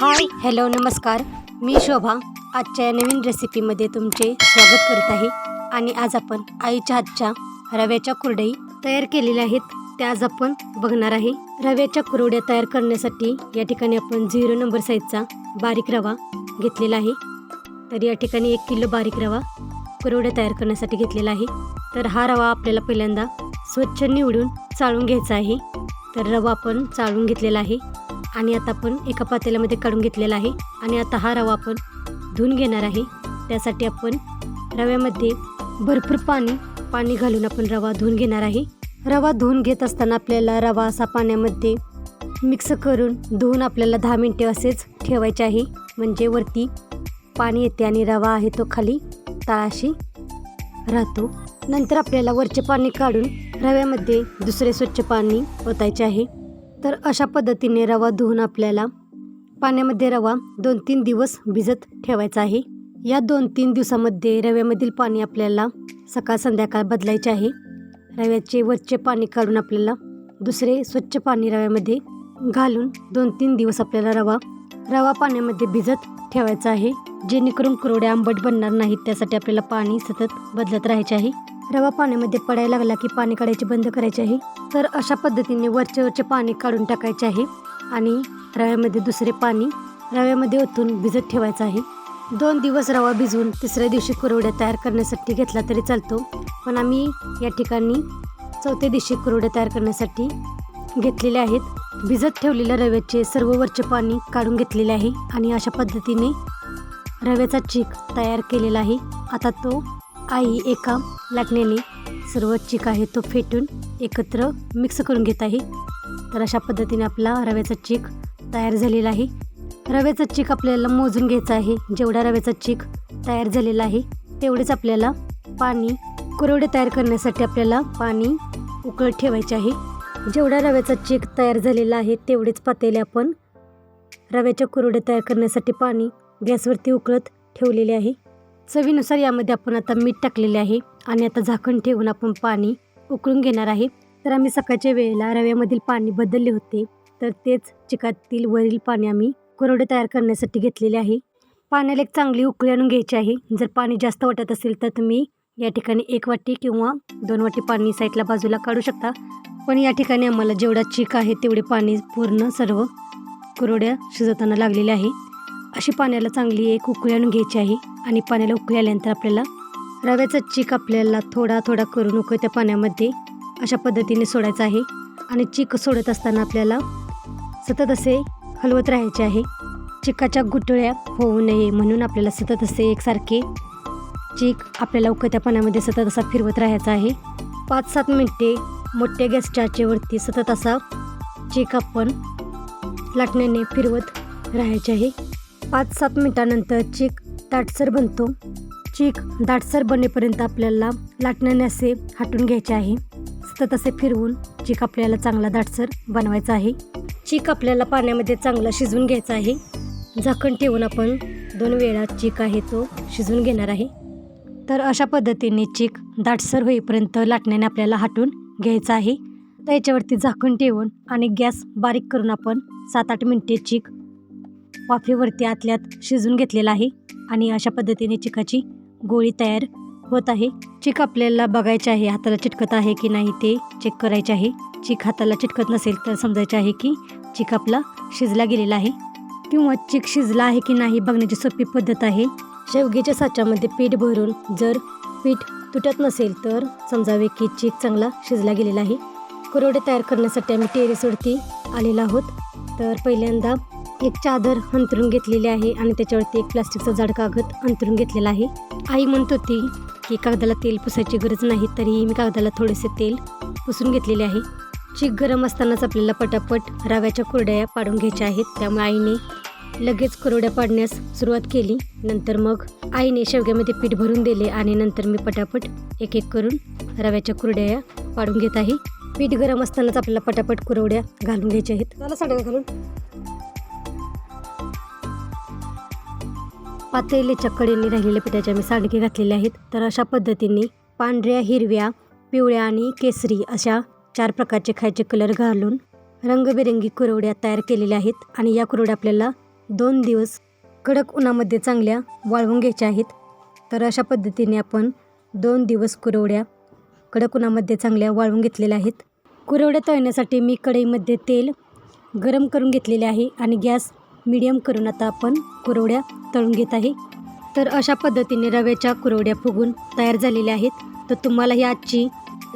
Hi hello नमस्कार. मी शोभा. आजच्या या नवीन रेसिपीमध्ये तुमचे स्वागत करत आहे. आणि आज आपण आईच्या हातच्या रव्याच्या कुरडई तयार केलेल्या आहेत. त्या आज आपण बघणार आहे. रव्याच्या कुरवड्या तयार करण्यासाठी या ठिकाणी आपण झिरो नंबर साईजचा बारीक रवा घेतलेला आहे. तर या ठिकाणी एक किलो बारीक रवा कुरवड्या तयार करण्यासाठी घेतलेला आहे. तर हा रवा आपल्याला पहिल्यांदा स्वच्छ निवडून चाळून घ्यायचा आहे. तर रवा आपण चाळून घेतलेला आहे. आणि आता आपण एका पातेल्यामध्ये काढून घेतलेला आहे. आणि आता हा रवा आपण धुवून घेणार आहे. त्यासाठी आपण रव्यामध्ये भरपूर पाणी पाणी घालून आपण रवा धुवून घेणार आहे. रवा धुवून घेत असताना आपल्याला रवा असा पाण्यामध्ये मिक्स करून धुवून आपल्याला दहा मिनटे असेच ठेवायचे आहे. म्हणजे वरती पाणी येते आणि रवा आहे तो खाली तळाशी राहतो. नंतर आपल्याला वरचे पाणी काढून रव्यामध्ये दुसरे स्वच्छ पाणी ओतायचे आहे. तर अशा पद्धतीने रवा धुवून आपल्याला पाण्यामध्ये रवा दोन तीन दिवस भिजत ठेवायचा आहे. या दोन तीन दिवसामध्ये रव्यामधील पाणी आपल्याला सकाळ संध्याकाळ बदलायचे आहे. रव्याचे वरचे पाणी काढून आपल्याला दुसरे स्वच्छ पाणी रव्यामध्ये घालून दोन तीन दिवस आपल्याला रवा रवा पाण्यामध्ये भिजत ठेवायचा आहे. जेणेकरून कुरवड्या आंबट बनणार नाहीत त्यासाठी आपल्याला पाणी सतत बदलत राहायचे आहे. रवा पाण्यामध्ये पडायला लागला की पाणी काढायचे बंद करायचे आहे. तर अशा पद्धतीने वरचे वरचे पाणी काढून टाकायचे आहे आणि रव्यामध्ये दुसरे पाणी रव्यामध्ये ओतून भिजत ठेवायचं आहे. दोन दिवस रवा भिजवून तिसऱ्या दिवशी कुरवड्या तयार करण्यासाठी घेतला तरी चालतो. पण आम्ही या ठिकाणी चौथ्या दिवशी कुरवड्या तयार करण्यासाठी घेतलेले आहेत. भिजत ठेवलेल्या रव्याचे सर्व वरचे पाणी काढून घेतलेले आहे आणि अशा पद्धतीने रव्याचा चीक तयार केलेला आहे. आता तो आई एका लाटण्याने सर्व चीक आहे तो फेटून एकत्र मिक्स करून घेत आहे. तर अशा पद्धतीने आपला रव्याचा चीक तयार झालेला आहे. रव्याचा चीक आपल्याला मोजून घ्यायचा आहे. जेवढा रव्याचा चीक तयार झालेला आहे तेवढेच आपल्याला पाणी कुरवडे तयार करण्यासाठी आपल्याला पाणी उकळत ठेवायचे आहे. जेवढा रव्याचा चीक तयार झालेला आहे तेवढेच पातेले आपण रव्याच्या कुरवडे तयार करण्यासाठी पाणी गॅसवरती उकळत ठेवलेले आहे. चवीनुसार यामध्ये आपण आता मीठ टाकलेले आहे आणि आता झाकण ठेवून आपण पाणी उकळून घेणार आहे. तर आम्ही सकाळच्या वेळेला रव्यामधील पाणी बदलले होते. तर तेच चिकातील वरील पाणी आम्ही कुरवडे तयार करण्यासाठी घेतलेले आहे. पाण्याला एक चांगली उकळी आणून घ्यायची आहे. जर पाणी जास्त वाटत असेल तर तुम्ही या ठिकाणी एक वाटी किंवा दोन वाटी पाणी साईडला बाजूला काढू शकता. पण या ठिकाणी आम्हाला जेवढा चिक आहे तेवढे पाणी पूर्ण सर्व कुरवड्या शिजवताना लागलेले आहे. अशी पाण्याला चांगली एक उकळी आणून घ्यायची आहे. आणि पाण्याला उकळी आल्यानंतर आपल्याला रव्याचा चीक आपल्याला थोडा थोडा करून उकळत्या पाण्यामध्ये अशा पद्धतीने सोडायचा आहे. आणि चीक सोडत असताना आपल्याला सतत असे हलवत राहायचे आहे. चिकाच्या गुटळ्या होऊ नये म्हणून आपल्याला सतत असे एकसारखे चीक आपल्याला उकळत्या पाण्यामध्ये सतत असा फिरवत राहायचा आहे. पाच सात मिनटे मोठ्या गॅसच्या आचेवरती सतत असा चीक आपण लाटण्याने फिरवत राहायचे आहे. पाच सात मिनटानंतर चीक दाटसर बनतो. चीक दाटसर बनेपर्यंत आपल्याला लाटण्याने असे हाटून घ्यायचे आहे. सतत असे फिरवून चीक आपल्याला चांगला दाटसर बनवायचा आहे. चीक आपल्याला पाण्यामध्ये चांगला शिजवून घ्यायचा आहे. झाकण ठेवून आपण दोन वेळा चीक आहे तो शिजवून घेणार आहे. तर अशा पद्धतीने चीक दाटसर होईपर्यंत लाटण्याने आपल्याला हाटून घ्यायचा आहे. तर याच्यावरती झाकण ठेवून आणि गॅस बारीक करून आपण सात आठ मिनटे चीक वाफेवरती आतल्यात शिजून घेतलेला आहे आणि अशा पद्धतीने चिकाची गोळी तयार होत आहे. चिक आपल्याला बघायचे आहे हाताला चिटकत आहे की नाही ते चेक करायचे आहे. चिक हाताला चिटकत नसेल तर समजायचे आहे की चिक आपला शिजला गेलेला आहे. किंवा चिक शिजला आहे की नाही बघण्याची सोपी पद्धत आहे. शेवग्याच्या साच्यामध्ये पीठ भरून जर पीठ तुटत नसेल तर समजावे की चीक चांगला शिजला गेलेला आहे. कुरवडे तयार करण्यासाठी आम्ही टेरेसवरती आलेलो आहोत. तर पहिल्यांदा एक चादर अंतरून घेतलेली आहे आणि त्याच्यावरती एक प्लास्टिकचा जाड कागद अंतरून घेतलेला आहे. आई म्हणत होती की कागदाला तेल पुसायची गरज नाही तरीही मी कागदाला थोडेसे तेल पुसून घेतलेले आहे. चीक गरम असतानाच आपल्याला पटापट रव्याच्या कुरड्या पाडून घ्यायच्या आहेत त्यामुळे आईने लगेच कुरवड्या पाडण्यास सुरुवात केली. नंतर मग आईने शेवग्यामध्ये पीठ भरून दिले आणि नंतर मी पटापट एक एक करून रव्याच्या कुरड्या पाडून घेत आहे. पीठ गरम असतानाच आपल्याला पटापट कुरवड्या घालून घ्यायच्या आहेत. साड्या घालून. पातेलीच्या कडेने राहिलेल्या पिठाचे आम्ही सांडगे घातलेले आहेत. तर अशा पद्धतीने पांढऱ्या हिरव्या पिवळ्या आणि केसरी अशा चार प्रकारचे खायचे कलर घालून रंगबेरंगी कुरवड्या तयार केलेल्या आहेत. आणि या कुरवड्या आपल्याला दोन दिवस कडक उन्हामध्ये चांगल्या वाळवून घ्यायच्या आहेत. तर अशा पद्धतीने आपण दोन दिवस कुरवड्या कडक उन्हामध्ये चांगल्या वाळवून घेतलेल्या आहेत. कुरवड्या तळण्यासाठी मी कढईमध्ये तेल गरम करून घेतलेले आहे. आणि गॅस मिडियम करून आता आपण कुरवड्या तळून घेत आहे. तर अशा पद्धतीने रव्याच्या कुरवड्या फुगून तयार झालेल्या आहेत. तर तुम्हाला ही आजची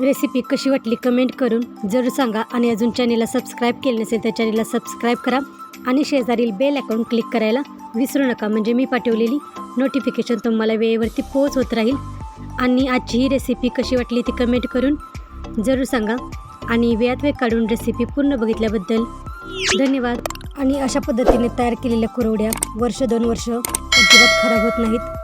रेसिपी कशी वाटली कमेंट करून जरूर सांगा आणि अजून चॅनेलला सबस्क्राईब केले नसेल तर चॅनेलला सबस्क्राईब करा आणि शेजारील बेल अकाउंट क्लिक करायला विसरू नका. म्हणजे मी पाठवलेली नोटिफिकेशन तुम्हाला वेळेवरती पोच होत राहील. आणि आजची ही रेसिपी कशी वाटली ती कमेंट करून जरूर सांगा. आणि वेळात वेळ काढून रेसिपी पूर्ण बघितल्याबद्दल धन्यवाद. आणि अशा पद्धतीने तयार केलेल्या कुरवड्या वर्ष दोन वर्ष अजिबात खराब होत नाहीत.